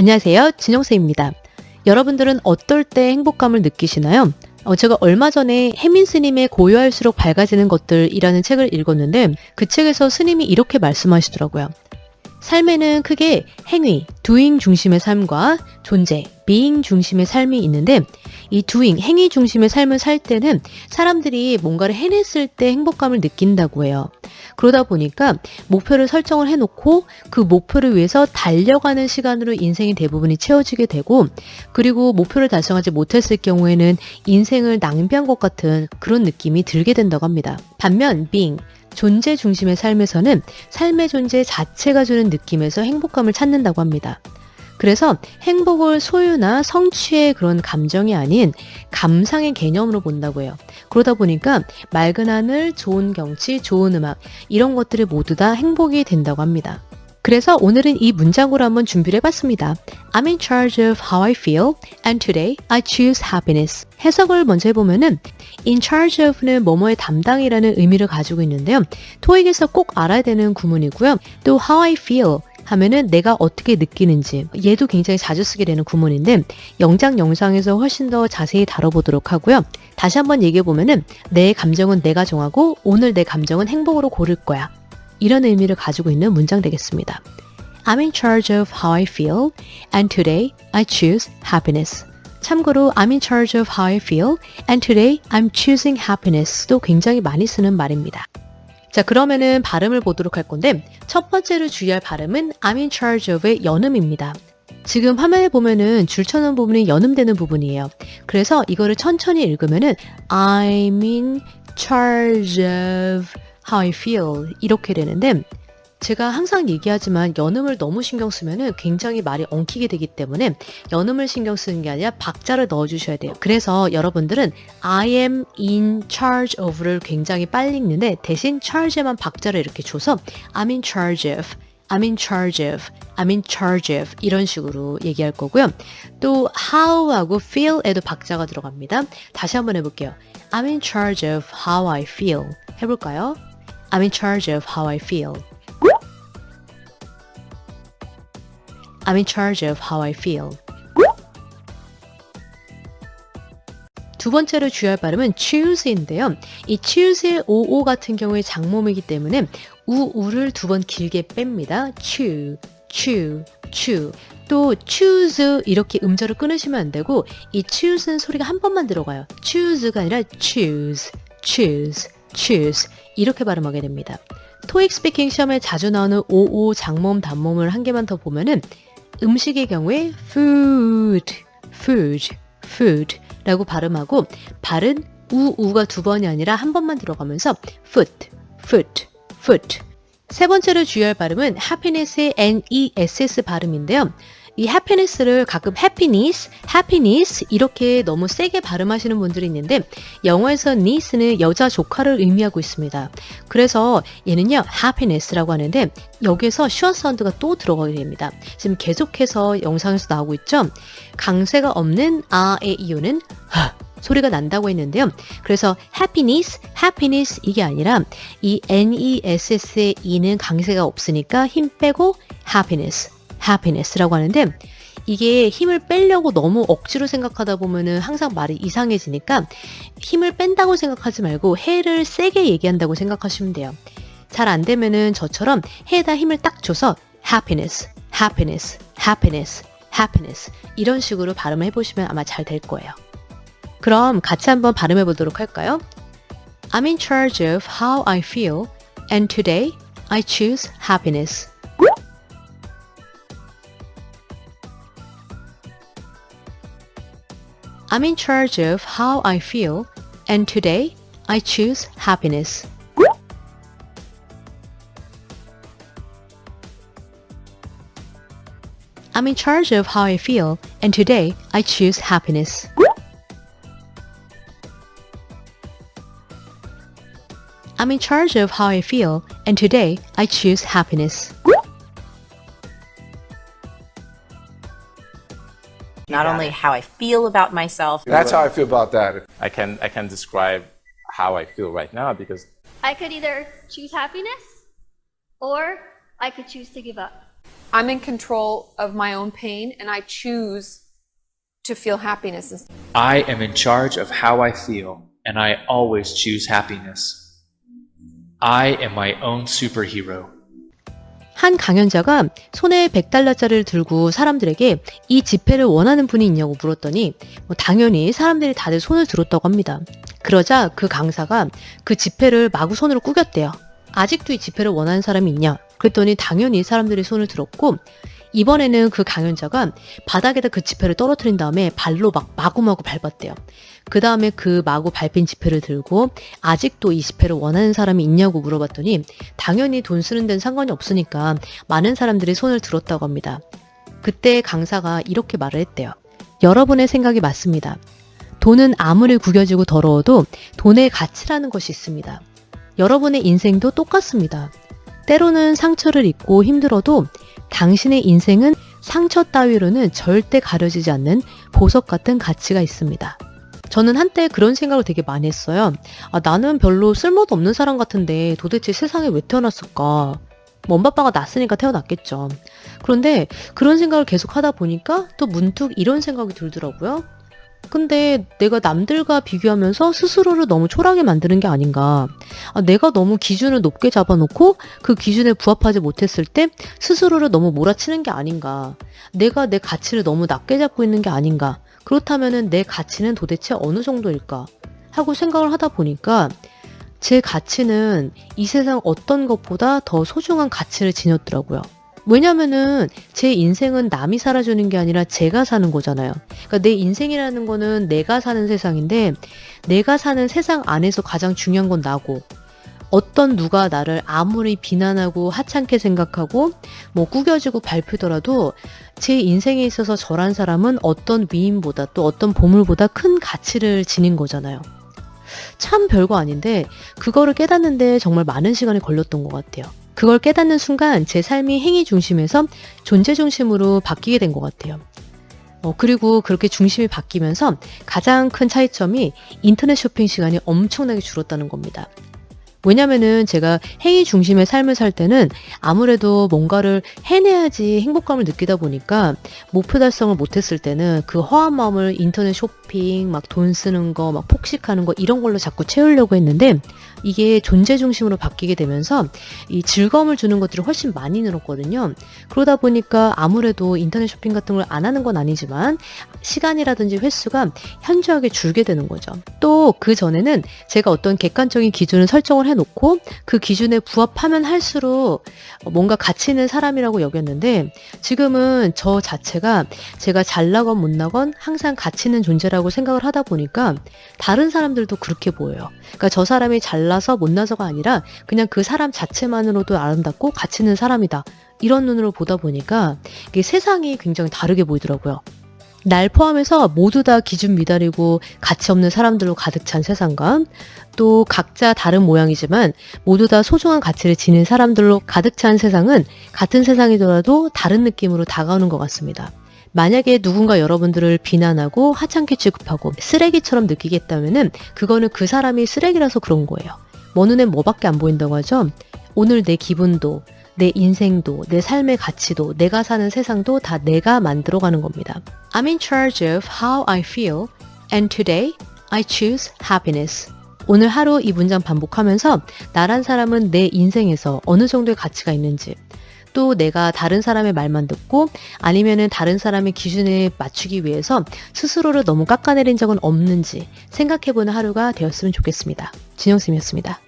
안녕하세요. 진영쌤입니다. 여러분들은 어떨 때 행복감을 느끼시나요? 어, 제가 얼마 전에 혜민 스님의 고요할수록 밝아지는 것들이라는 책을 읽었는데 그 책에서 스님이 이렇게 말씀하시더라고요. 삶에는 크게 행위, doing 중심의 삶과 존재, being 중심의 삶이 있는데 이 doing, 행위 중심의 삶을 살 때는 사람들이 뭔가를 해냈을 때 행복감을 느낀다고 해요. 그러다 보니까 목표를 설정을 해놓고 그 목표를 위해서 달려가는 시간으로 인생이 대부분이 채워지게 되고 그리고 목표를 달성하지 못했을 경우에는 인생을 낭비한 것 같은 그런 느낌이 들게 된다고 합니다. 반면 being, 존재 중심의 삶에서는 삶의 존재 자체가 주는 느낌에서 행복감을 찾는다고 합니다. 그래서 행복을 소유나 성취의 그런 감정이 아닌 감상의 개념으로 본다고 해요. 그러다 보니까 맑은 하늘, 좋은 경치, 좋은 음악 이런 것들이 모두 다 행복이 된다고 합니다. 그래서 오늘은 이 문장으로 한번 준비를 해봤습니다. I'm in charge of how I feel and today I choose happiness. 해석을 먼저 해보면은 in charge of는 뭐뭐의 담당이라는 의미를 가지고 있는데요. 토익에서 꼭 알아야 되는 구문이고요. 또 how I feel 하면은 내가 어떻게 느끼는지 얘도 굉장히 자주 쓰게 되는 구문인데 영장 영상에서 훨씬 더 자세히 다뤄보도록 하고요. 다시 한번 얘기해 보면은 내 감정은 내가 정하고 오늘 내 감정은 행복으로 고를 거야. 이런 의미를 가지고 있는 문장 되겠습니다. I'm in charge of how I feel and today I choose happiness. 참고로 I'm in charge of how I feel and today I'm choosing happiness도 굉장히 많이 쓰는 말입니다. 자, 그러면은 발음을 보도록 할 건데 첫 번째로 주의할 발음은 I'm in charge of의 연음입니다. 지금 화면에 보면은 줄 쳐놓은 부분이 연음되는 부분이에요. 그래서 이거를 천천히 읽으면은 I'm in charge of how I feel 이렇게 되는데 제가 항상 얘기하지만 연음을 너무 신경 쓰면은 굉장히 말이 엉키게 되기 때문에 연음을 신경 쓰는 게 아니라 박자를 넣어 주셔야 돼요. 그래서 여러분들은 I am in charge of를 굉장히 빨리 읽는데 대신 charge에만 박자를 이렇게 줘서 I'm in charge of I'm in charge of, I'm in charge of 이런 식으로 얘기할 거고요. 또 how하고 feel에도 박자가 들어갑니다. 다시 한번 해볼게요. I'm in charge of how I feel. 해볼까요? I'm in charge of how I feel. I'm in charge of how I feel. 두 번째로 주의할 발음은 choose인데요. 이 choose의 oo 같은 경우에 장모음이기 때문에 우우를 두 번 길게 뺍니다. chew, chew, chew. 또 choose 이렇게 음절을 끊으시면 안 되고 이 choose는 소리가 한 번만 들어가요. choose가 아니라 choose, choose, choose 이렇게 발음하게 됩니다. 토익 스피킹 시험에 자주 나오는 oo 장모음 단모음을 한 개만 더 보면은 음식의 경우에 food, food, food 라고 발음하고 발은 우우가 두 번이 아니라 한 번만 들어가면서 foot, foot, foot. 세 번째로 주의할 발음은 happiness의 N-E-S-S 발음인데요. 이 happiness를 가끔 happiness, happiness 이렇게 너무 세게 발음하시는 분들이 있는데 영어에서 niece는 여자 조카를 의미하고 있습니다. 그래서 얘는요 happiness라고 하는데 여기에서 슈어 사운드가 또 들어가게 됩니다. 지금 계속해서 영상에서 나오고 있죠. 강세가 없는 아의 이유는 소리가 난다고 했는데요. 그래서 happiness, happiness 이게 아니라 이 ness의 e는 강세가 없으니까 힘 빼고 happiness, happiness라고 하는데 이게 힘을 빼려고 너무 억지로 생각하다 보면은 항상 말이 이상해지니까 힘을 뺀다고 생각하지 말고 해를 세게 얘기한다고 생각하시면 돼요. 잘 안 되면은 저처럼 해에다 힘을 딱 줘서 happiness, happiness, happiness, happiness 이런 식으로 발음을 해보시면 아마 잘 될 거예요. 그럼 같이 한번 발음해 보도록 할까요? I'm in charge of how I feel and today I choose happiness. I'm in charge of how I feel and today I choose happiness. I'm in charge of how I feel and today I choose happiness. I'm in charge of how I feel, and today I choose happiness. Not got only how I feel about myself, That's how I feel about that. I can I can describe how I feel right now because I could either choose happiness or I could choose to give up. I'm in control of my own pain and I choose to feel happiness. instead. I am in charge of how I feel, and I always choose happiness. I am my own superhero. 한 강연자가 손에 100달러짜리를 들고 사람들에게 이 지폐를 원하는 분이 있냐고 물었더니 뭐 당연히 사람들이 다들 손을 들었다고 합니다. 그러자 그 강사가 그 지폐를 마구 손으로 꾸겼대요. 아직도 이 지폐를 원하는 사람이 있냐? 그랬더니 당연히 사람들이 손을 들었고 이번에는 그 강연자가 바닥에다 그 지폐를 떨어뜨린 다음에 발로 막 마구마구 밟았대요. 그 다음에 그 마구 밟힌 지폐를 들고 아직도 이 지폐를 원하는 사람이 있냐고 물어봤더니 당연히 돈 쓰는 데는 상관이 없으니까 많은 사람들이 손을 들었다고 합니다. 그때 강사가 이렇게 말을 했대요. 여러분의 생각이 맞습니다. 돈은 아무리 구겨지고 더러워도 돈의 가치라는 것이 있습니다. 여러분의 인생도 똑같습니다. 때로는 상처를 입고 힘들어도 당신의 인생은 상처 따위로는 절대 가려지지 않는 보석 같은 가치가 있습니다. 저는 한때 그런 생각을 되게 많이 했어요. 아, 나는 별로 쓸모도 없는 사람 같은데 도대체 세상에 왜 태어났을까? 뭐 엄마 아빠가 낳았으니까 태어났겠죠. 그런데 그런 생각을 계속 하다 보니까 또 문득 이런 생각이 들더라고요. 근데 내가 남들과 비교하면서 스스로를 너무 초라하게 만드는 게 아닌가. 아, 내가 너무 기준을 높게 잡아놓고 그 기준에 부합하지 못했을 때 스스로를 너무 몰아치는 게 아닌가. 내가 내 가치를 너무 낮게 잡고 있는 게 아닌가. 그렇다면은 내 가치는 도대체 어느 정도일까? 하고 생각을 하다 보니까 제 가치는 이 세상 어떤 것보다 더 소중한 가치를 지녔더라고요. 왜냐면은 제 인생은 남이 살아주는 게 아니라 제가 사는 거잖아요. 그러니까 내 인생이라는 거는 내가 사는 세상인데 내가 사는 세상 안에서 가장 중요한 건 나고 어떤 누가 나를 아무리 비난하고 하찮게 생각하고 뭐 꾸겨지고 밟히더라도 제 인생에 있어서 저란 사람은 어떤 위인보다 또 어떤 보물보다 큰 가치를 지닌 거잖아요. 참 별거 아닌데 그거를 깨닫는데 정말 많은 시간이 걸렸던 것 같아요. 그걸 깨닫는 순간 제 삶이 행위 중심에서 존재 중심으로 바뀌게 된 것 같아요. 어, 그리고 그렇게 중심이 바뀌면서 가장 큰 차이점이 인터넷 쇼핑 시간이 엄청나게 줄었다는 겁니다. 왜냐면은 제가 행위 중심의 삶을 살 때는 아무래도 뭔가를 해내야지 행복감을 느끼다 보니까 목표 달성을 못했을 때는 그 허한 마음을 인터넷 쇼핑, 막 돈 쓰는 거, 막 폭식하는 거 이런 걸로 자꾸 채우려고 했는데 이게 존재 중심으로 바뀌게 되면서 이 즐거움을 주는 것들이 훨씬 많이 늘었거든요. 그러다 보니까 아무래도 인터넷 쇼핑 같은 걸 안 하는 건 아니지만 시간이라든지 횟수가 현저하게 줄게 되는 거죠. 또 그 전에는 제가 어떤 객관적인 기준을 설정을 해놓고 그 기준에 부합하면 할수록 뭔가 가치 있는 사람이라고 여겼는데 지금은 저 자체가 제가 잘나건 못나건 항상 가치 있는 존재라고 생각을 하다 보니까 다른 사람들도 그렇게 보여요. 그러니까 저 사람이 잘나서 못나서가 아니라 그냥 그 사람 자체만으로도 아름답고 가치 있는 사람이다. 이런 눈으로 보다 보니까 세상이 굉장히 다르게 보이더라고요. 날 포함해서 모두 다 기준 미달이고 가치 없는 사람들로 가득 찬 세상과 또 각자 다른 모양이지만 모두 다 소중한 가치를 지닌 사람들로 가득 찬 세상은 같은 세상이더라도 다른 느낌으로 다가오는 것 같습니다. 만약에 누군가 여러분들을 비난하고 하찮게 취급하고 쓰레기처럼 느끼겠다면은 그거는 그 사람이 쓰레기라서 그런 거예요. 뭐 눈엔 뭐밖에 안 보인다고 하죠. 오늘 내 기분도 내 인생도, 내 삶의 가치도, 내가 사는 세상도 다 내가 만들어가는 겁니다. I'm in charge of how I feel, and today I choose happiness. 오늘 하루 이 문장 반복하면서 나란 사람은 내 인생에서 어느 정도의 가치가 있는지, 또 내가 다른 사람의 말만 듣고 아니면은 다른 사람의 기준에 맞추기 위해서 스스로를 너무 깎아내린 적은 없는지 생각해보는 하루가 되었으면 좋겠습니다. 진영쌤이었습니다.